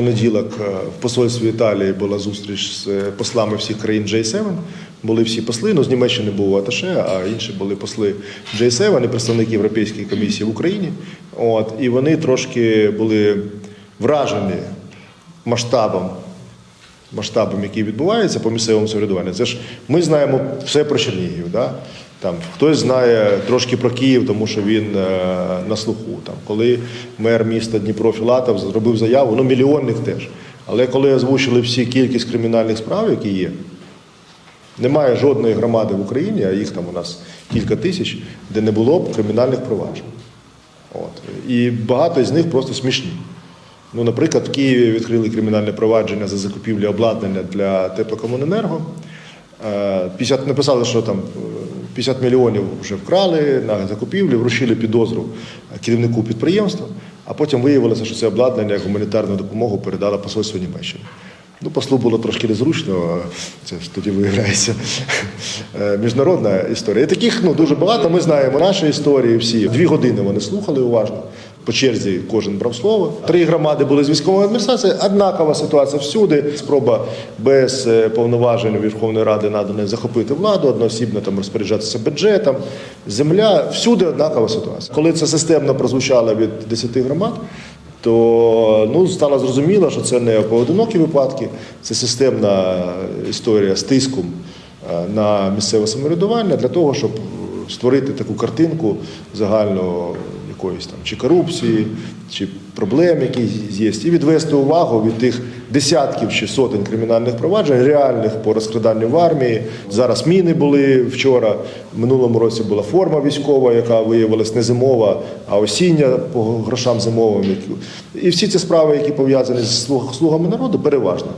понеділок е, в посольстві Італії була зустріч з е, послами всіх країн J7. Були всі посли. Ну з Німеччини був Аташе, а інші були посли J7 і представники Європейської комісії в Україні. От і вони трошки були вражені масштабом масштабом, який відбувається по місцевому самоврядуванню. Це ж ми знаємо все про Чернігів. Да? Там хтось знає трошки про Київ, тому що він е, на слуху. Там, коли мер міста Дніпро Філатов зробив заяву, ну мільйонник теж. Але коли озвучили всі кількість кримінальних справ, які є, немає жодної громади в Україні, а їх там у нас кілька тисяч, де не було б кримінальних проваджень. От. І багато з них просто смішні. Ну, наприклад, в Києві відкрили кримінальне провадження за закупівлю обладнання для теплокомуненерго. Е, 50, написали, що там е, 50 мільйонів вже вкрали на закупівлю, вручили підозру керівнику підприємства, а потім виявилося, що це обладнання як гуманітарну допомогу передало посольство Німеччини. Ну, послу було трошки незручно, це ж тоді виявляється е, міжнародна історія. І таких ну, дуже багато. Ми знаємо наші історії всі. Дві години вони слухали уважно. По черзі кожен брав слово. Три громади були з військової адміністрації. Однакова ситуація всюди. Спроба без е, повноважень Верховної Ради наданої захопити владу, одноосібно там розпоряджатися бюджетом. Земля всюди однакова ситуація. Коли це системно прозвучало від 10 громад, то ну, стало зрозуміло, що це не поодинокі випадки, це системна історія з тиском е, на місцеве самоврядування для того, щоб створити таку картинку загального якоїсь там чи корупції, чи проблем, які є, і відвести увагу від тих десятків чи сотень кримінальних проваджень, реальних по розкраданню в армії. Зараз міни були вчора. В минулому році була форма військова, яка виявилась не зимова, а осіння по грошам зимовим. І всі ці справи, які пов'язані з слугами народу, переважно.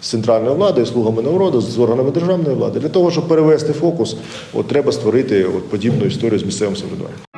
З центральною владою, слугами народу, з органами державної влади. Для того, щоб перевести фокус, от треба створити от подібну історію з місцевим самоврядуванням.